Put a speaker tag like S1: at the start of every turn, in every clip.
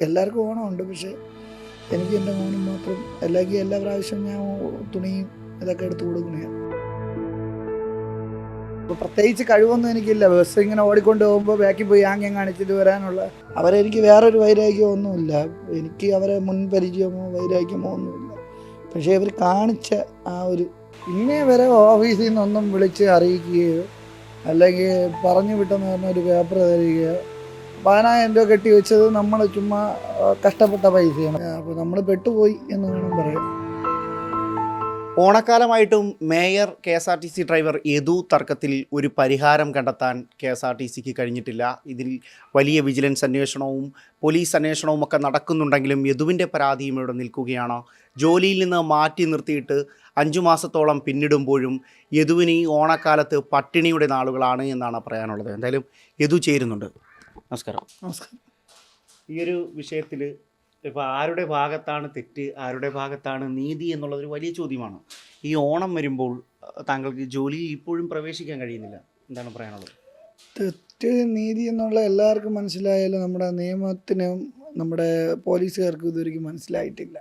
S1: എല്ലാവർക്കും ഓണമുണ്ട് പക്ഷേ എനിക്ക് എന്റെ മോനും മാത്രം അല്ലെങ്കിൽ എല്ലാ പ്രാവശ്യവും ഞാൻ തുണിയും ഇതൊക്കെ എടുത്ത് കൊടുക്കുന്നതാണ് അപ്പോൾ പ്രത്യേകിച്ച് കഴിവൊന്നും എനിക്കില്ല. ബസ് ഇങ്ങനെ ഓടിക്കൊണ്ട് പോകുമ്പോൾ ബാക്കിൽ പോയി ആംഗ്യം കാണിച്ചിട്ട് വരാനുള്ള അവരെനിക്ക് വേറൊരു വൈരാഗ്യമോ ഒന്നുമില്ല. എനിക്ക് അവരെ മുൻപരിചയമോ വൈരാഗ്യമോ ഒന്നുമില്ല. പക്ഷേ ഇവർ കാണിച്ച ആ ഒരു ഇന്നേ വരെ ഓഫീസിൽ നിന്നൊന്നും വിളിച്ച് അറിയിക്കുകയോ അല്ലെങ്കിൽ പറഞ്ഞു വിട്ടെന്ന് പറഞ്ഞ ഒരു പേപ്പർ തരികയോ പതിനായിരം രൂപ കെട്ടി വെച്ചത് നമ്മൾ ചുമ്മാ കഷ്ടപ്പെട്ട പൈസയാണ്. അപ്പോൾ നമ്മൾ പെട്ടുപോയി എന്ന് വേണം പറയാം
S2: ഓണക്കാലമായിട്ടും mayor K S R T C driver Yadu തർക്കത്തിൽ ഒരു പരിഹാരം കണ്ടെത്താൻ കെ എസ് ആർ ടി സിക്ക് കഴിഞ്ഞിട്ടില്ല. ഇതിൽ വലിയ വിജിലൻസ് അന്വേഷണവും പോലീസ് അന്വേഷണവും ഒക്കെ നടക്കുന്നുണ്ടെങ്കിലും യദുവിന്റെ പരാതിയും ഇവിടെ നിൽക്കുകയാണ്. ജോലിയിൽ നിന്ന് മാറ്റി നിർത്തിയിട്ട് അഞ്ചു മാസത്തോളം പിന്നിടുമ്പോഴും യദുവിന് ഈ ഓണക്കാലത്ത് പട്ടിണിയുടെ നാളുകളാണ് എന്നാണ് പറയാനുള്ളത്. എന്തായാലും യദു ചേരുന്നുണ്ട്. നമസ്കാരം.
S1: നമസ്കാരം.
S2: ഈ ഒരു വിഷയത്തിൽ ഇപ്പോൾ ആരുടെ ഭാഗത്താണ് തെറ്റ് ആരുടെ ഭാഗത്താണ് നീതി എന്നുള്ളതൊരു വലിയ ചോദ്യമാണ്. ഈ ഓണം വരുമ്പോൾ താങ്കൾക്ക് ജോലിയിൽ ഇപ്പോഴും പ്രവേശിക്കാൻ കഴിയുന്നില്ല. എന്താണ് പറയാനുള്ളത്?
S1: തെറ്റ് നീതി എന്നുള്ള എല്ലാവർക്കും മനസ്സിലായാലും നമ്മുടെ നിയമത്തിനും നമ്മുടെ പോലീസുകാർക്കും ഇതുവരെയ്ക്കും മനസ്സിലായിട്ടില്ല.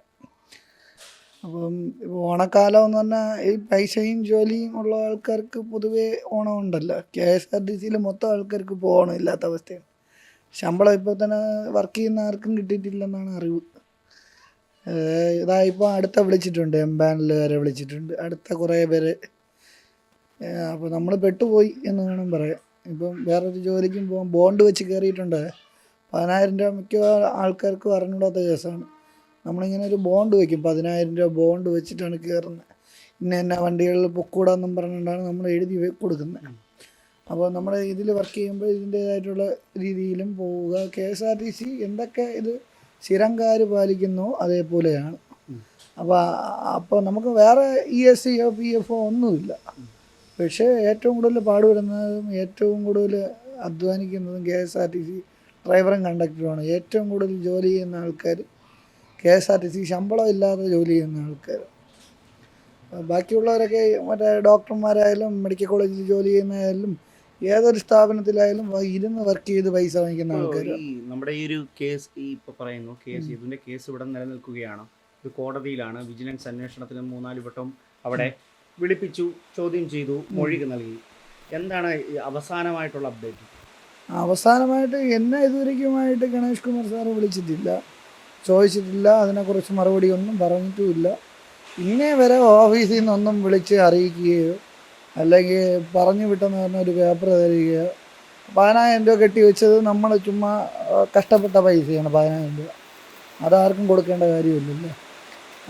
S1: അപ്പം ഇപ്പോൾ ഓണക്കാലം എന്ന് പറഞ്ഞാൽ ഈ പൈസയും ജോലിയും ഉള്ള ആൾക്കാർക്ക് പൊതുവേ ഓണം ഉണ്ടല്ലോ. കെ എസ് ആർ ടി സിയിൽ മൊത്തം ആൾക്കാർക്ക് ഇപ്പോൾ ഓണം ഇല്ലാത്ത അവസ്ഥയാണ്. ശമ്പളം ഇപ്പോൾ തന്നെ വർക്ക് ചെയ്യുന്ന ആർക്കും കിട്ടിയിട്ടില്ലെന്നാണ് അറിവ്. ഇതായിപ്പോ അടുത്ത വിളിച്ചിട്ടുണ്ട് വരെ വിളിച്ചിട്ടുണ്ട്. അടുത്ത കുറേ പേര്. അപ്പോൾ നമ്മൾ പെട്ടുപോയി എന്ന് വേണം പറയാം ഇപ്പം വേറൊരു ജോലിക്കും പോകാൻ ബോണ്ട് വെച്ച് കയറിയിട്ടുണ്ട് പതിനായിരം രൂപ മിക്ക ആൾക്കാർക്ക് അറിഞ്ഞൂടാത്ത കേസാണ്. നമ്മളിങ്ങനെ ഒരു ബോണ്ട് വയ്ക്കും പതിനായിരം രൂപ ബോണ്ട് വെച്ചിട്ടാണ് കയറുന്നത് ഇന്ന എന്നാ വണ്ടികളിൽ പൊക്കൂടാന്നും പറഞ്ഞുകൊണ്ടാണ് നമ്മൾ എഴുതി കൊടുക്കുന്നത്. അപ്പോൾ നമ്മൾ ഇതിൽ വർക്ക് ചെയ്യുമ്പോൾ ഇതിന്റേതായിട്ടുള്ള രീതിയിലും പോവുക. K S R T C എന്തൊക്കെ ഇത് സ്ഥിരംകാർ പാലിക്കുന്നു അതേപോലെയാണ്. അപ്പോൾ അപ്പോൾ നമുക്ക് വേറെ ഇ എസ് സിയോ പി എഫോ ഒന്നുമില്ല. പക്ഷേ ഏറ്റവും കൂടുതൽ പാടുപെടുന്നതും ഏറ്റവും കൂടുതൽ അധ്വാനിക്കുന്നതും K S R T C ഡ്രൈവറും കണ്ടക്ടറുമാണ്. ഏറ്റവും കൂടുതൽ ജോലി ചെയ്യുന്ന ആൾക്കാർ K S R T C ശമ്പളം ഇല്ലാതെ ജോലി ചെയ്യുന്ന ആൾക്കാർ ബാക്കിയുള്ളവരൊക്കെ മറ്റേ ഡോക്ടർമാരായാലും മെഡിക്കൽ കോളേജിൽ ജോലി ചെയ്യുന്നതായാലും ഏതൊരു സ്ഥാപനത്തിലായാലും വ- ഇരുന്ന് വർക്ക് ചെയ്ത് പൈസ വാങ്ങിക്കുന്ന ആൾക്കാർ
S2: ഈ നമ്മുടെ ഈ ഒരു കേസ് ഈ ഇപ്പൊ പറയുന്നു കേസ് ഇതിന്റെ കേസ് ഇവിടെ നിലനിൽക്കുകയാണ്. ഇത് കോടതിയിലാണ് വിജിലൻസ് അന്വേഷണത്തിന് മൂന്നാൽ വട്ടം അവിടെ വിളിപ്പിച്ചു ചോദ്യം ചെയ്തു മൊഴി നൽകി. എന്താണ് ഈ അവസാനമായിട്ടുള്ള അപ്ഡേറ്റ്
S1: അവസാനമായിട്ട് എന്നെ ഇതുവരെയ്ക്കുമായിട്ട് ഗണേഷ് കുമാർ സാറ് വിളിച്ചിട്ടില്ല ചോദിച്ചിട്ടില്ല അതിനെക്കുറിച്ച് മറുപടി ഒന്നും പറഞ്ഞിട്ടുമില്ല. ഇന്നേ വരെ ഓഫീസിൽ നിന്നൊന്നും വിളിച്ച് അറിയിക്കുകയോ അല്ലെങ്കിൽ പറഞ്ഞു വിട്ടെന്ന് പറഞ്ഞ ഒരു പേപ്പർ തരിക. പതിനായിരം രൂപ കെട്ടി വെച്ചത് നമ്മൾ ചുമ്മാ കഷ്ടപ്പെട്ട പൈസയാണ് പതിനായിരം രൂപ. അതാർക്കും കൊടുക്കേണ്ട കാര്യമില്ലല്ലോ?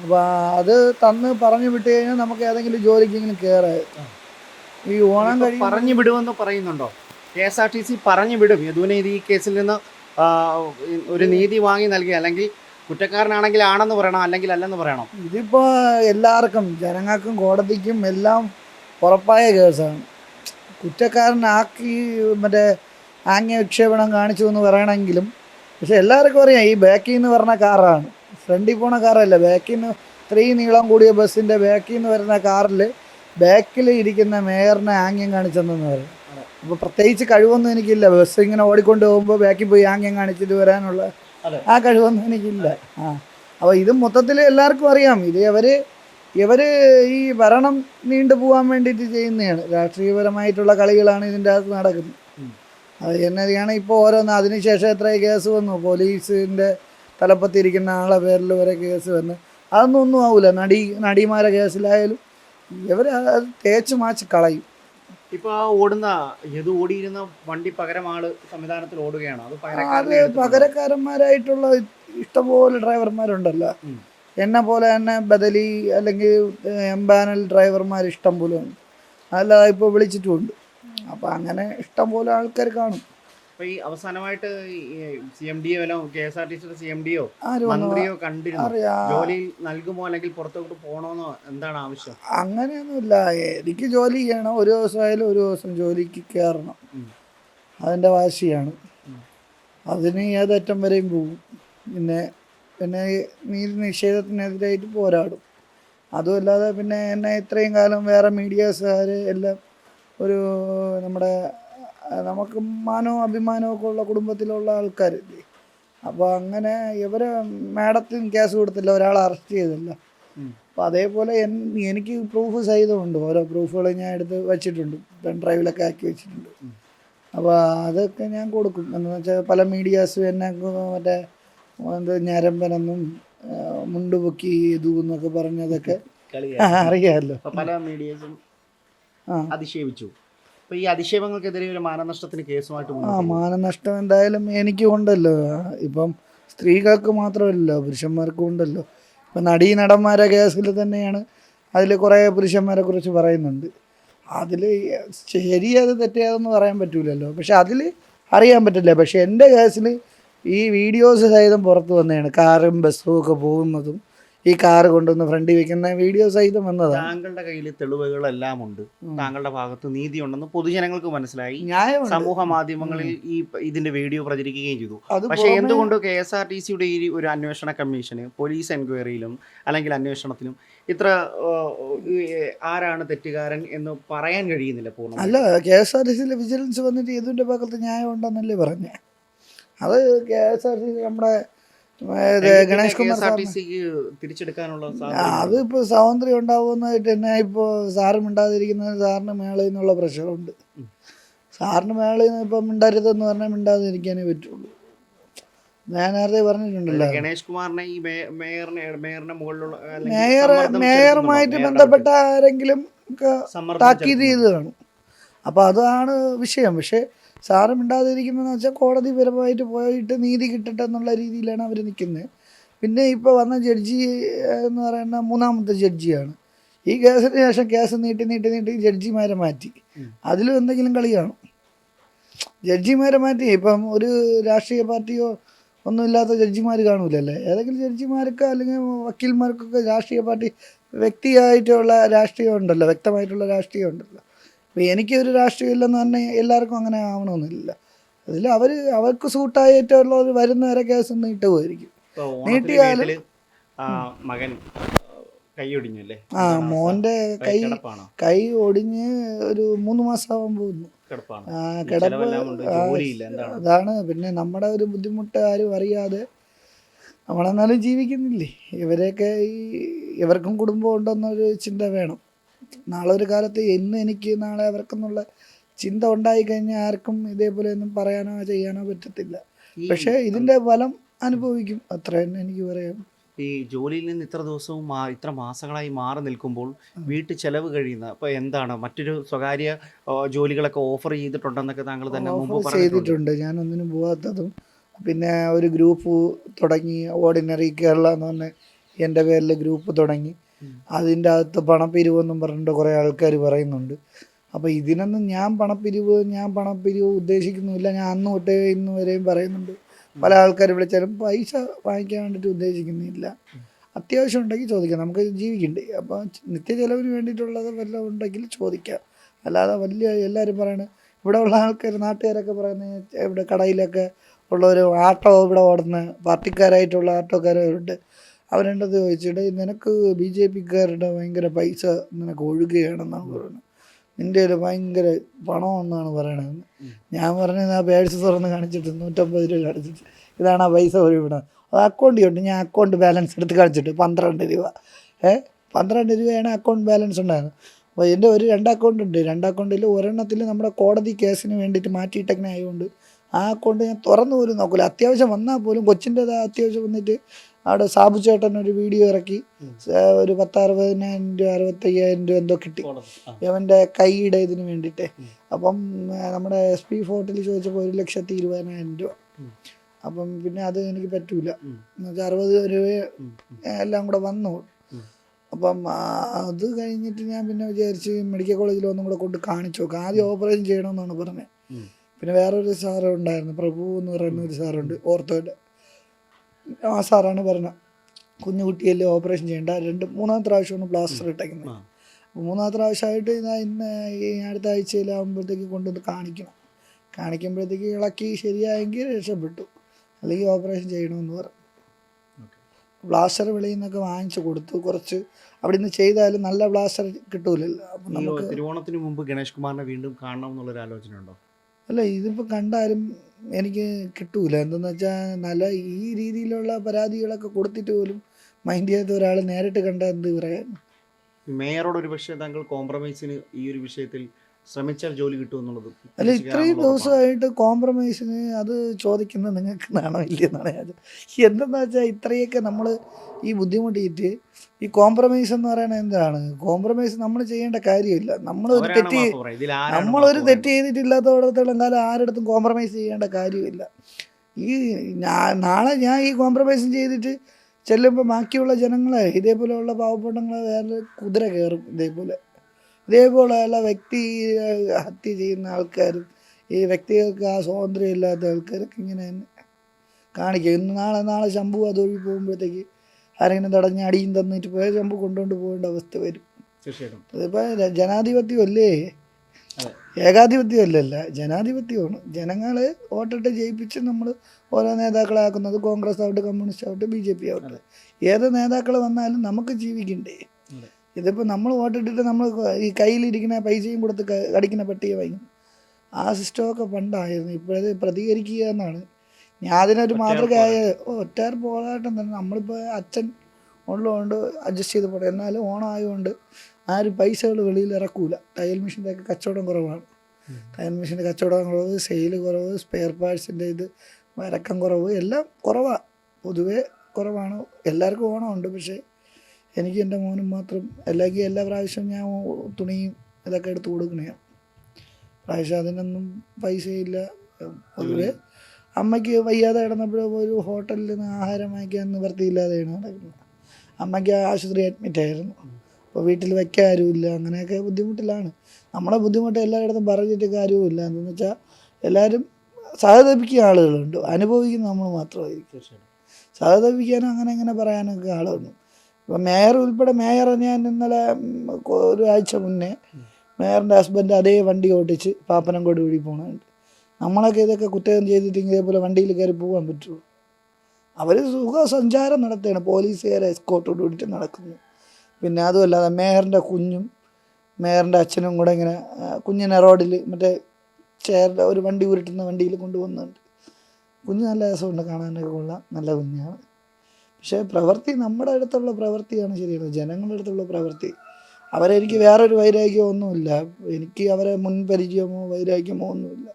S1: അപ്പോൾ അത് തന്ന് പറഞ്ഞു വിട്ട് കഴിഞ്ഞാൽ നമുക്ക് ഏതെങ്കിലും ജോലിക്കെങ്കിലും കയറാം ഈ ഓണം കഴിയും
S2: പറഞ്ഞു വിടുമെന്ന് പറയുന്നുണ്ടോ? K S R T C പറഞ്ഞു വിടും. യദുവിനെ ഇത് ഈ കേസിൽ നിന്ന് ഒരു നീതി വാങ്ങി നൽകി. അല്ലെങ്കിൽ കുറ്റക്കാരനാണെങ്കിൽ ആണെന്ന് പറയണം അല്ലെങ്കിൽ അല്ലെന്ന് പറയണം.
S1: ഇതിപ്പോൾ എല്ലാവർക്കും ജനങ്ങൾക്കും കോടതിക്കും എല്ലാം ഉറപ്പായ കേസാണ്. കുറ്റക്കാരനാക്കി മറ്റേ ആംഗ്യ വിക്ഷേപണം കാണിച്ചു എന്ന് പറയണമെങ്കിലും പക്ഷെ എല്ലാവർക്കും അറിയാം ഈ ബാക്കിൽ നിന്ന് പറഞ്ഞ കാറാണ്. ഫ്രണ്ടിൽ പോണ കാറല്ല ബാക്കിൽ നിന്ന് ഇത്രയും നീളം കൂടിയ ബസ്സിന്റെ ബാക്കിൽ നിന്ന് വരുന്ന കാറിൽ ബാക്കിൽ ഇരിക്കുന്ന മേയറിനെ ആംഗ്യം കാണിച്ചെന്നു പറയും. അപ്പോൾ പ്രത്യേകിച്ച് കഴിവൊന്നും എനിക്കില്ല. ബസ് ഇങ്ങനെ ഓടിക്കൊണ്ട് പോകുമ്പോൾ ബാക്കിൽ പോയി ആംഗ്യം കാണിച്ചിട്ട് വരാനുള്ള. ആ കഴിവൊന്നും എനിക്കില്ല. ആ. അപ്പോൾ ഇത് മൊത്തത്തിൽ എല്ലാവർക്കും അറിയാം. ഇത് ഇവർ ഇവർ ഈ ഭരണം നീണ്ടു പോകാൻ വേണ്ടിയിട്ട് ചെയ്യുന്നതാണ്. രാഷ്ട്രീയപരമായിട്ടുള്ള കളികളാണ് ഇതിന്റെ അകത്ത് നടക്കുന്നത്. അത് എന്നതിയാണ് ഇപ്പോൾ ഓരോന്ന്. അതിനുശേഷം എത്ര കേസ് വന്നു? പോലീസിന്റെ തലപ്പത്തിരിക്കുന്ന ആളെ പേരിൽ വരെ കേസ് വന്ന്. അതൊന്നും ഒന്നും ആവില്ല നടി നടിമാരെ കേസിലായാലും ഇവർ അത് തേച്ച് മാച്ച് കളയും.
S2: ഇപ്പൊ ആ ഓടുന്ന ഏത് ഓടിയിരുന്ന വണ്ടി പകരം ആൾ സംവിധാനത്തിൽ ഓടുകയാണ്? അത്?
S1: പകരക്കാരന്മാരായിട്ടുള്ള ഇഷ്ടംപോലെ ഡ്രൈവർമാരുണ്ടല്ലോ. എന്നെ പോലെ തന്നെ ബദലി അല്ലെങ്കിൽ എംപാനൽ ഡ്രൈവർമാർ ഇഷ്ടം പോലെ ഉണ്ട്. അല്ലാതെ ഇപ്പോൾ വിളിച്ചിട്ടുമുണ്ട്. അപ്പം അങ്ങനെ ഇഷ്ടം പോലെ ആൾക്കാർ കാണും.
S2: അപ്പോൾ ഈ അവസാനമായിട്ട് സി എം ഡിയോ വല്ലോ കെ എസ് ആർ ടി സിയുടെ സി എം ഡിയോ മന്ത്രിയോ കണ്ടിരുന്നു? ജോലി നൽകുമോ അല്ലെങ്കിൽ പുറത്തോട്ട് പോകണമെന്നോ എന്താണ് ആവശ്യം?
S1: അങ്ങനെയൊന്നുമില്ല. എനിക്ക് ജോലി ചെയ്യണം. ഒരു ദിവസമായാലും ഒരു ദിവസം ജോലിക്ക് കയറണം.
S2: അതിന്റെ
S1: അതിന്റെ വാശിയാണ്. അതിന് ഏതറ്റം വരെയും പോകും. പിന്നെ പിന്നെ നീ നിഷേധത്തിനെതിരായിട്ട് പോരാടും. അതുമല്ലാതെ പിന്നെ എന്നെ ഇത്രയും കാലം വേറെ മീഡിയാസുകാർ എല്ലാം ഒരു നമ്മുടെ നമുക്ക് മാനവും അഭിമാനവും ഒക്കെ ഉള്ള കുടുംബത്തിലുള്ള ആൾക്കാരില്ലേ? അപ്പോൾ അങ്ങനെ ഇവരെ മാഡത്തിന് കേസ് കൊടുത്തില്ല ഒരാളെ അറസ്റ്റ് ചെയ്തില്ല.
S2: അപ്പം
S1: അപ്പോൾ അതേപോലെ എൻ- എനിക്ക് പ്രൂഫ് സഹിതമുണ്ട് ഓരോ പ്രൂഫുകൾ ഞാൻ എടുത്ത് വെച്ചിട്ടുണ്ട്. പെൻ ഡ്രൈവിലൊക്കെ ആക്കി വെച്ചിട്ടുണ്ട്. അപ്പോൾ അതൊക്കെ ഞാൻ കൊടുക്കും. എന്ന് വെച്ചാൽ പല മീഡിയാസും എന്നെ മറ്റേ എന്ത് ഞരമ്പനെന്നും മുണ്ടുപൊക്കി മുണ്ട് പൊക്കി ഇതു എന്നൊക്കെ പറഞ്ഞതൊക്കെ അറിയാമല്ലോ
S2: പല മീഡിയസും അപ്പൊ ഈ അധിക്ഷേപങ്ങൾക്കെതിരെ ഒരു മാനനഷ്ടത്തിന് കേസുമായിട്ട്
S1: ആ. മാനനഷ്ടം എന്തായാലും എനിക്ക് ഉണ്ടല്ലോ ഇപ്പം സ്ത്രീകൾക്ക് മാത്രമല്ലല്ലോ പുരുഷന്മാർക്കും ഉണ്ടല്ലോ ഇപ്പം നടീ നടന്മാരെ കേസിൽ തന്നെയാണ് അതിൽ കുറേ പുരുഷന്മാരെ കുറിച്ച് പറയുന്നുണ്ട്. അതിൽ ശരിയത് തെറ്റിയതെന്ന് പറയാൻ പറ്റൂലല്ലോ. പക്ഷെ അതിൽ അറിയാൻ പറ്റില്ല. പക്ഷെ എന്റെ കേസിൽ ഈ വീഡിയോസ് സഹിതം പുറത്ത് വന്നതാണ്. കാറും ബസ്സും ഒക്കെ പോകുന്നതും ഈ കാറ് കൊണ്ടുവന്ന് ഫ്രണ്ടിൽ വെക്കുന്ന വീഡിയോ സഹിതം വന്നതാണ്.
S2: താങ്കളുടെ കയ്യിൽ തെളിവുകളെല്ലാം ഉണ്ട്. താങ്കളുടെ ഭാഗത്ത് നീതി ഉണ്ടെന്ന് പൊതുജനങ്ങൾക്ക് മനസ്സിലായി. സമൂഹ മാധ്യമങ്ങളിൽ ഈ ഇതിന്റെ വീഡിയോ പ്രചരിക്കുകയും ചെയ്തു. പക്ഷേ എന്തുകൊണ്ട് കെ എസ് ആർ ടി സിയുടെ ഈ ഒരു അന്വേഷണ കമ്മീഷന് പോലീസ് എൻക്വയറിയിലും അല്ലെങ്കിൽ അന്വേഷണത്തിലും ഇത്ര ആരാണ് തെറ്റുകാരൻ എന്ന് പറയാൻ കഴിയുന്നില്ല പൂർണ
S1: അല്ല കെ എസ് ആർ ടി സിയിലെ വിജിലൻസ് വന്നിട്ട് ഏതിന്റെ ഭാഗത്ത് ന്യായം ഉണ്ടെന്നല്ലേ പറഞ്ഞേ? അത് K S R T C നമ്മുടെ ഗണേഷ് കുമാർ
S2: തിരിച്ചെടുക്കാനുള്ള
S1: ആ, അത് ഇപ്പോൾ സ്വാതന്ത്ര്യം ഉണ്ടാവുന്നതായിട്ട് തന്നെ ഇപ്പോൾ സാറ് മിണ്ടാതിരിക്കുന്നത് സാറിന് മേളയിൽ നിന്നുള്ള പ്രഷറുണ്ട് സാറിന് മേളയിൽ നിന്ന് ഇപ്പം മിണ്ടരുതെന്ന് പറഞ്ഞാൽ മിണ്ടാതിരിക്കാനേ പറ്റുള്ളൂ. ഞാൻ നേരത്തെ പറഞ്ഞിട്ടുണ്ടല്ലോ.
S2: ഗണേഷ് കുമാറിനെ ഈ മേയറിനെ മുകളിലുള്ള
S1: മേയർ മേയറുമായിട്ട് ബന്ധപ്പെട്ട ആരെങ്കിലും താക്കീത്
S2: ചെയ്തതാണ്.
S1: ചെയ്ത് കാണും അപ്പോൾ അതാണ് വിഷയം. പക്ഷേ സാറ് മിണ്ടാതിരിക്കുന്നതെന്ന് വെച്ചാൽ കോടതി പരമായിട്ട് പോയിട്ട് നീതി കിട്ടട്ടെ എന്നുള്ള രീതിയിലാണ് അവർ നിൽക്കുന്നത് പിന്നെ ഇപ്പോൾ വന്ന ജഡ്ജി എന്ന് പറയുന്ന മൂന്നാമത്തെ ജഡ്ജിയാണ്. ഈ കേസിന് ശേഷം കേസ് നീട്ടി നീട്ടി നീട്ടി ജഡ്ജിമാരെ മാറ്റി. അതിലും എന്തെങ്കിലും കളി കാണും. ജഡ്ജിമാരെ മാറ്റി. ഇപ്പം ഒരു രാഷ്ട്രീയ പാർട്ടിയോ ഒന്നുമില്ലാത്ത ജഡ്ജിമാർ കാണൂലല്ലേ? ഏതെങ്കിലും ജഡ്ജിമാർക്ക് അല്ലെങ്കിൽ വക്കീൽമാർക്കൊക്കെ രാഷ്ട്രീയ പാർട്ടി വ്യക്തിയായിട്ടുള്ള രാഷ്ട്രീയം ഉണ്ടല്ലോ വ്യക്തമായിട്ടുള്ള രാഷ്ട്രീയം ഉണ്ടല്ലോ. അപ്പോൾ എനിക്കൊരു രാഷ്ട്രീയം ഇല്ലെന്ന് തന്നെ എല്ലാവർക്കും അങ്ങനെ ആവണമെന്നില്ല അതിൽ അവർ അവർക്ക് സൂട്ടായിട്ടുള്ളവർ വരുന്നവരെ കേസ് നീട്ട് പോയിരിക്കും. നീട്ടിയാലും-
S2: വീട്ടിൽ, ആ, മോന്റെ അല്ലേ?
S1: ആ മോന്റെ കൈ കൈ ഒടിഞ്ഞ് ഒരു മൂന്ന് മാസമാവാൻ പോകുന്നു. ആ കിടപ്പ് അതാണ്. പിന്നെ നമ്മുടെ ഒരു ബുദ്ധിമുട്ട് ആരും അറിയാതെ നമ്മളെന്നാലും ജീവിക്കുന്നില്ലേ? ഇവരെയൊക്കെ ഈ ഇവർക്കും കുടുംബം ഉണ്ടെന്നൊരു ചിന്ത വേണം. നാളെ ഒരു കാലത്ത് എന്ന് എനിക്ക് നാളെ അവർക്കെന്നുള്ള ചിന്ത ഉണ്ടായി കഴിഞ്ഞാൽ ആർക്കും ഇതേപോലെ ഒന്നും പറയാനോ ചെയ്യാനോ പറ്റത്തില്ല. പക്ഷെ ഇതിന്റെ ഫലം അനുഭവിക്കും. അത്ര തന്നെ എനിക്ക് പറയാം.
S2: ഈ ജോലിയിൽ നിന്ന് ഇത്ര ദിവസവും ഇത്ര മാസങ്ങളായി മാറി നിൽക്കുമ്പോൾ വീട്ടു ചെലവ് കഴിയുന്ന അപ്പൊ എന്താണ്? മറ്റൊരു സ്വകാര്യ ജോലികളൊക്കെ ഓഫർ ചെയ്തിട്ടുണ്ടെന്നൊക്കെ താങ്കൾ തന്നെ മുമ്പ്
S1: ചെയ്തിട്ടുണ്ട്. ഞാൻ ഒന്നിനും പോവാത്തതും പിന്നെ ഒരു ഗ്രൂപ്പ് തുടങ്ങി. ഓർഡിനറി കേരള എന്ന് പറഞ്ഞ എന്റെ പേരിൽ ഗ്രൂപ്പ് തുടങ്ങി. അതിന്റെ അകത്ത് പണപ്പിരിവെന്നും പറഞ്ഞിട്ട് കുറേ ആൾക്കാർ പറയുന്നുണ്ട്. അപ്പോൾ ഇതിനൊന്നും ഞാൻ പണപ്പിരിവ് ഞാൻ പണപ്പിരിവ് ഉദ്ദേശിക്കുന്നുമില്ല. ഞാൻ അന്ന് തൊട്ടേ ഇന്ന് വരെയും പറയുന്നുണ്ട്. പല ആൾക്കാർ വിളിച്ചാലും പൈസ വാങ്ങിക്കാൻ വേണ്ടിയിട്ട് ഉദ്ദേശിക്കുന്നില്ല. അത്യാവശ്യം ഉണ്ടെങ്കിൽ ചോദിക്കാം. നമുക്ക് ജീവിക്കണ്ടേ? അപ്പോൾ നിത്യ ചെലവിന് വേണ്ടിയിട്ടുള്ളത് വല്ലതും ഉണ്ടെങ്കിൽ ചോദിക്കാം. അല്ലാതെ വലിയ എല്ലാവരും പറയണത് ഇവിടെ ഉള്ള ആൾക്കാർ നാട്ടുകാരൊക്കെ പറയുന്നത് ഇവിടെ കടയിലൊക്കെ ഉള്ള ഒരു ആട്ടോ ഇവിടെ ഓടുന്ന പാർട്ടിക്കാരായിട്ടുള്ള ആട്ടോക്കാരുണ്ട് അവരെന്റെ ചോദിച്ചിട്ട് നിനക്ക് ബി ജെ പിക്കാരുടെ ഭയങ്കര പൈസ നിനക്ക് ഒഴുകുകയാണെന്നാണ് പറയുന്നത്. നിന്റെ കയ്യിൽ ഭയങ്കര പണമെന്നാണ് പറയണത്. ഞാൻ പറഞ്ഞത് ആ പേഴ്സ് തുറന്ന് കാണിച്ചിട്ട് നൂറ്റമ്പത് രൂപ കാണിച്ചിട്ട് ഇതാണ് ആ പൈസ ഒഴിവിടുന്നത് അത് അക്കൗണ്ട് ഉണ്ട് ഞാൻ അക്കൗണ്ട് ബാലൻസ് എടുത്ത് കാണിച്ചിട്ട് പന്ത്രണ്ട് രൂപ. ഏ? പന്ത്രണ്ട് രൂപയാണ് അക്കൗണ്ട് ബാലൻസ് ഉണ്ടായിരുന്നത് അപ്പോൾ എന്റെ ഒരു രണ്ട് അക്കൗണ്ട് ഉണ്ട്. രണ്ട് അക്കൗണ്ടിൽ ഒരെണ്ണത്തിൽ നമ്മുടെ കോടതി കേസിന് വേണ്ടിയിട്ട് മാറ്റിയിട്ടങ്ങനെ ആയതുകൊണ്ട് ആ അക്കൗണ്ട് ഞാൻ തുറന്നു പോലും നോക്കില്ല അത്യാവശ്യം വന്നാൽ പോലും കൊച്ചിന്റെത് അത്യാവശ്യം വന്നിട്ട് അവിടെ സാബു ചേട്ടൻ ഒരു വീഡിയോ ഇറക്കി. ഒരു പത്ത് അറുപതിനായിരം രൂപ അറുപത്തയ്യായിരം രൂപ എന്തോ കിട്ടി. അവന്റെ കൈയുടെ ഇതിന് വേണ്ടിയിട്ട് അപ്പം നമ്മുടെ എസ് പി ഫോർട്ടിൽ ചോദിച്ചപ്പോൾ ഒരു ലക്ഷത്തി ഇരുപതിനായിരം രൂപ. അപ്പം പിന്നെ അത് എനിക്ക് പറ്റൂല. എന്നുവെച്ചാൽ അറുപത് രൂപ എല്ലാം കൂടെ വന്നു. അപ്പം അത് കഴിഞ്ഞിട്ട് ഞാൻ പിന്നെ വിചാരിച്ച് മെഡിക്കൽ കോളേജിൽ ഒന്നും കൂടെ കൊണ്ട് കാണിച്ചു നോക്കാം. ആദ്യം ഓപ്പറേഷൻ ചെയ്യണമെന്നാണ് പറഞ്ഞത്. പിന്നെ വേറൊരു സാറുണ്ടായിരുന്നു പ്രഭു എന്ന് പറയുന്ന ഒരു സാറുണ്ട്. ഓർത്തോയുടെ ആ സാറാണ് പറഞ്ഞത്. കുഞ്ഞു കുട്ടിയല്ലേ ഓപ്പറേഷൻ ചെയ്യേണ്ട? രണ്ട് മൂന്നാമത്തെ പ്രാവശ്യമാണ് പ്ലാസ്റ്റർ ഇട്ടേക്കുന്നത്. മൂന്നാമത്തെ പ്രാവശ്യമായിട്ട് ഇതാ ഇന്ന് ഈ അടുത്ത ആഴ്ചയിലാകുമ്പോഴത്തേക്ക് കൊണ്ടുവന്ന് കാണിക്കണം. കാണിക്കുമ്പോഴത്തേക്ക് ഇളക്കി ശരിയായെങ്കിൽ രക്ഷപ്പെട്ടു. അല്ലെങ്കിൽ ഓപ്പറേഷൻ ചെയ്യണമെന്ന് പറഞ്ഞു. ബ്ലാസ്റ്റർ വെളിയിൽ നിന്നൊക്കെ വാങ്ങിച്ചു കൊടുത്തു. കുറച്ച് അവിടെ നിന്ന് ചെയ്താലും നല്ല ബ്ലാസ്റ്റർ കിട്ടൂലല്ലോ. അപ്പം നമുക്ക്
S2: തിരുവോണത്തിന് മുമ്പ് ഗണേഷ് കുമാറിനെ വീണ്ടും കാണണം എന്നുള്ളൊരു ആലോചന ഉണ്ടോ
S1: അല്ല ഇതിപ്പോൾ കണ്ടാലും എനിക്ക് കിട്ടൂല. എന്തെന്ന് വെച്ചാൽ നല്ല ഈ രീതിയിലുള്ള പരാതികളൊക്കെ കൊടുത്തിട്ട് പോലും മൈൻഡ് ചെയ്യാത്ത ഒരാൾ നേരിട്ട് കണ്ട എന്ത് പറയാൻ?
S2: മേയറോട് ഒരു പക്ഷേ താങ്കൾ കോംപ്രമൈസിന് ഈ ഒരു വിഷയത്തിൽ ശ്രമിച്ചാൽ ജോലി കിട്ടും എന്നുള്ളത്
S1: അല്ല ഇത്രയും ദിവസമായിട്ട് കോംപ്രമൈസിന് അത് ചോദിക്കുന്നത് നിങ്ങൾക്ക് നാണോ ഇല്ലെന്നാണ് ഞാൻ എന്തെന്ന് വെച്ചാൽ ഇത്രയൊക്കെ നമ്മൾ ഈ ബുദ്ധിമുട്ടിയിട്ട് ഈ കോംപ്രമൈസ് എന്ന് പറയുന്നത് എന്താണ്? കോംപ്രമൈസ് നമ്മൾ ചെയ്യേണ്ട കാര്യമില്ല. നമ്മൾ ഒരു തെറ്റ് നമ്മളൊരു തെറ്റ് ചെയ്തിട്ടില്ലാത്തടത്തോളം കാലം ആരുടെടുത്തും കോംപ്രമൈസ് ചെയ്യേണ്ട കാര്യമില്ല. ഈ നാളെ ഞാൻ ഈ കോംപ്രമൈസും ചെയ്തിട്ട് ചെല്ലുമ്പോൾ ബാക്കിയുള്ള ജനങ്ങളെ ഇതേപോലെയുള്ള പാവപ്പെട്ടങ്ങളെ വേറെ കുതിര കയറും ഇതേപോലെ. ഇതേപോലെയുള്ള വ്യക്തി ഹത്യ ചെയ്യുന്ന ആൾക്കാരും ഈ വ്യക്തികൾക്ക് ആ സ്വാതന്ത്ര്യം ഇല്ലാത്ത ആൾക്കാരൊക്കെ ഇങ്ങനെ തന്നെ കാണിക്കും. ഇന്ന് നാളെ നാളെ ശംഭു അതൊഴി പോകുമ്പോഴത്തേക്ക് ആരെങ്കിലും തടഞ്ഞ് അടിയും തന്നിട്ട് പോയ ശംഭു കൊണ്ടുകൊണ്ട് പോകേണ്ട അവസ്ഥ വരും.
S2: തീർച്ചയായിട്ടും.
S1: ജനാധിപത്യം ജനാധിപത്യമല്ലേ?
S2: ഏകാധിപത്യം
S1: ഏകാധിപത്യമല്ലല്ല ജനാധിപത്യമാണ്. ജനങ്ങൾ വോട്ടിട്ട് ജയിപ്പിച്ച് നമ്മൾ ഓരോ നേതാക്കളെ ആക്കുന്നത് കോൺഗ്രസ് ആവട്ടെ കമ്മ്യൂണിസ്റ്റ് ആവട്ടെ ബി ജെ പി ആവട്ടെ. ഏത് നേതാക്കൾ വന്നാലും നമുക്ക് ജീവിക്കണ്ടേ?
S2: അതെ.
S1: ഇതിപ്പോൾ നമ്മൾ വോട്ടിട്ടിട്ട് നമ്മൾ ഈ കയ്യിലിരിക്കുന്ന പൈസയും കൊടുത്ത് കടിക്കുന്ന പട്ടിയെ വാങ്ങി ആ സിസ്റ്റമൊക്കെ പണ്ടായിരുന്നു. ഇപ്പോഴത് പ്രതികരിക്കുക എന്നാണ്. ഞാൻ അതിനൊരു മാതൃകയായ ഒറ്റാർ പോരാട്ടം തന്നെ. നമ്മളിപ്പോൾ അച്ഛൻ ഉള്ളതുകൊണ്ട് അഡ്ജസ്റ്റ് ചെയ്ത് പോട്ടെ. എന്നാലും ഓണമായതുകൊണ്ട് ആരും പൈസകൾ വെളിയിൽ ഇറക്കൂല. തയ്യൽ മെഷീന്റെ ഒക്കെ കച്ചവടം കുറവാണ്.
S2: ടയൽ
S1: തയ്യൽ മെഷീന്റെ കച്ചവടം കുറവ് സെയിൽ കുറവ് സ്പെയർ പാർട്സിന്റെ ഇത് വരക്കം കുറവ് എല്ലാം കുറവാണ് പൊതുവേ കുറവാണ്. എല്ലാവർക്കും ഓണമുണ്ട്. പക്ഷേ എനിക്ക് എന്റെ മോനും മാത്രം അല്ലെങ്കിൽ എല്ലാ പ്രാവശ്യവും ഞാൻ തുണിയും ഇതൊക്കെ എടുത്ത് കൊടുക്കണേ പ്രാവശ്യം അതിനൊന്നും പൈസയില്ല. പൊതുവേ അമ്മയ്ക്ക് വയ്യാതെ കിടന്നപ്പോഴും ഒരു ഹോട്ടലിൽ നിന്ന് ആഹാരം വാങ്ങിക്കാൻ നിവർത്തിയില്ലാതെയാണ് നടക്കുന്നത്. അമ്മയ്ക്ക് ആശുപത്രി അഡ്മിറ്റ് ആയിരുന്നു. അപ്പോൾ വീട്ടിൽ വയ്ക്കാൻ ആരുമില്ല. അങ്ങനെയൊക്കെ ബുദ്ധിമുട്ടിലാണ്. നമ്മളെ ബുദ്ധിമുട്ട് എല്ലായിടത്തും പറഞ്ഞിട്ട് കാര്യവുമില്ല. എന്തെന്ന് വെച്ചാൽ എല്ലാവരും സഹതപിക്കുന്ന ആളുകളുണ്ട്. അനുഭവിക്കുന്ന നമ്മൾ മാത്രമായിരിക്കും. സഹതപിക്കാനും അങ്ങനെ ഇങ്ങനെ പറയാനൊക്കെ ആളുണ്ട്. ഇപ്പം മേയർ ഉൾപ്പെടെ മേയർ ഞാൻ ഇന്നലെ ഒരാഴ്ച മുന്നേ മേയറിന്റെ ഹസ്ബൻഡ് അതേ വണ്ടി ഓടിച്ച് പാപ്പനംകോട് വഴി പോകണുണ്ട് നമ്മളൊക്കെ ഇതൊക്കെ കുറ്റം ചെയ്തിട്ടെങ്കിൽ ഇതേപോലെ വണ്ടിയിൽ കയറി പോകാൻ പറ്റുമോ അവർ സുഖസഞ്ചാരം നടത്തുകയാണ്. പോലീസുകാരെ എസ്കോട്ടോട് കൂടിയിട്ട് നടക്കുന്നു. പിന്നെ അതുമല്ലാതെ മേയറിന്റെ കുഞ്ഞും മേയറിന്റെ അച്ഛനും കൂടെ ഇങ്ങനെ കുഞ്ഞിനെ റോഡിൽ മറ്റേ ചേറിന്റെ ഒരു വണ്ടി ഉരുട്ടുന്ന വണ്ടിയിൽ കൊണ്ടുപോകുന്നുണ്ട് കുഞ്ഞ് നല്ല രസമുണ്ട് കാണാനൊക്കെ കൊള്ളാം. നല്ല കുഞ്ഞാണ്. പക്ഷേ പ്രവൃത്തി നമ്മുടെ അടുത്തുള്ള പ്രവൃത്തിയാണ് ശരിയാണ്. ജനങ്ങളുടെ അടുത്തുള്ള പ്രവൃത്തി. അവരെനിക്ക് വേറൊരു വൈരാഗ്യമോ ഒന്നുമില്ല. എനിക്ക് അവരെ മുൻപരിചയമോ വൈരാഗ്യമോ ഒന്നുമില്ല.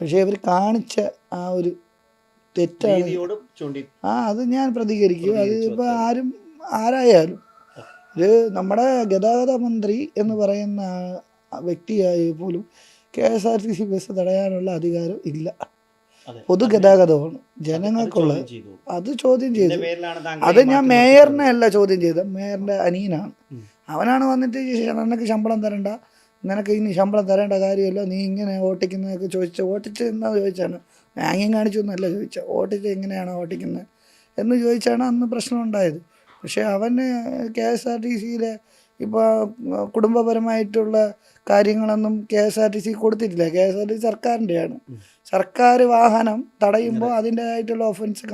S1: പക്ഷേ അവർ കാണിച്ച ആ ഒരു തെറ്റാണ്. ആ അത് ഞാൻ പ്രതികരിക്കും. അത് ഇപ്പോൾ ആരും ആരായാലും ഒരു നമ്മുടെ ഗതാഗത മന്ത്രി എന്ന് പറയുന്ന വ്യക്തിയായ പോലും K S R T C bus തടയാനുള്ള അധികാരം ഇല്ല. പൊതുഗതാഗതമാണ്. ജനങ്ങൾക്കുള്ള അത് ചോദ്യം ചെയ്തു. അത് ഞാൻ മേയറിനെ അല്ല ചോദ്യം ചെയ്തത്. മേയറിന്റെ അനിയനാണ്. അവനാണ് വന്നിട്ട് നിനക്ക് ശമ്പളം തരണ്ട. നിനക്ക് ഇനി ശമ്പളം തരേണ്ട കാര്യമല്ല. നീ ഇങ്ങനെ ഓട്ടിക്കുന്നതൊക്കെ ചോദിച്ച ഓട്ടിച്ച് എന്നാ ചോദിച്ചാണ്? ബാങ്കിങ് കാണിച്ചു എന്നല്ല ചോദിച്ചത് ഓട്ടിച്ച് എങ്ങനെയാണ് ഓട്ടിക്കുന്നത്? എന്ന് ചോദിച്ചാണ് അന്ന് പ്രശ്നം ഉണ്ടായത്. പക്ഷേ അവന് കെ എസ് ആർ ടി സിയിലെ ഇപ്പോൾ കുടുംബപരമായിട്ടുള്ള കാര്യങ്ങളൊന്നും K S R T C കൊടുത്തിട്ടില്ല. K S R T C
S2: സർക്കാരിന്റെയാണ്
S1: സർക്കാർ വാഹനം തടയുമ്പോൾ അതിന്റേതായിട്ടുള്ള ഒഫൻസ്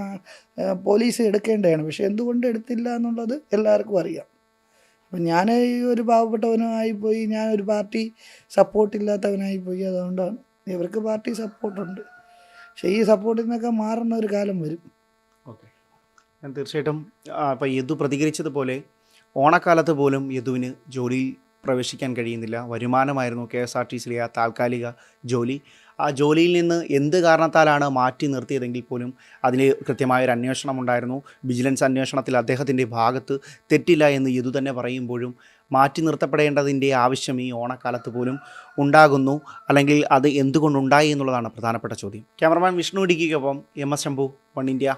S1: പോലീസ് എടുക്കേണ്ടതാണ്. പക്ഷെ എന്തുകൊണ്ട് എടുത്തില്ല എന്നുള്ളത് എല്ലാവർക്കും അറിയാം. അപ്പം ഞാൻ ഈ ഒരു പാവപ്പെട്ടവനായി പോയി ഞാൻ ഒരു പാർട്ടി സപ്പോർട്ടില്ലാത്തവനായി പോയി അതുകൊണ്ടാണ്. ഇവർക്ക് പാർട്ടി സപ്പോർട്ടുണ്ട് പക്ഷേ ഈ സപ്പോർട്ടിൽ നിന്നൊക്കെ മാറുന്ന ഒരു കാലം വരും.
S2: ഓക്കെ. ഞാൻ തീർച്ചയായിട്ടും ഇപ്പം യദു പ്രതികരിച്ചതുപോലെ ഓണക്കാലത്ത് പോലും യദുവിന് ജോലിയിൽ പ്രവേശിക്കാൻ കഴിയുന്നില്ല. വരുമാനമായിരുന്നു കെ എസ് ആർ ടി സിയിലെ ആ താൽക്കാലിക ജോലി. ആ ജോലിയിൽ നിന്ന് എന്ത് കാരണത്താലാണ് മാറ്റി നിർത്തിയതെങ്കിൽ പോലും അതിന് കൃത്യമായൊരു അന്വേഷണം ഉണ്ടായിരുന്നു. വിജിലൻസ് അന്വേഷണത്തിൽ അദ്ദേഹത്തിന്റെ ഭാഗത്ത് തെറ്റില്ല എന്ന് യദു തന്നെ പറയുമ്പോഴും മാറ്റി നിർത്തപ്പെടേണ്ടതിന്റെ ആവശ്യം ഈ ഓണക്കാലത്ത് പോലും ഉണ്ടാകുന്നു. അല്ലെങ്കിൽ അത് എന്തുകൊണ്ടുണ്ടായി എന്നുള്ളതാണ് പ്രധാനപ്പെട്ട ചോദ്യം. Cameraman Vishnu ഇടുക്കിക്കൊപ്പം M S Shambhu one India.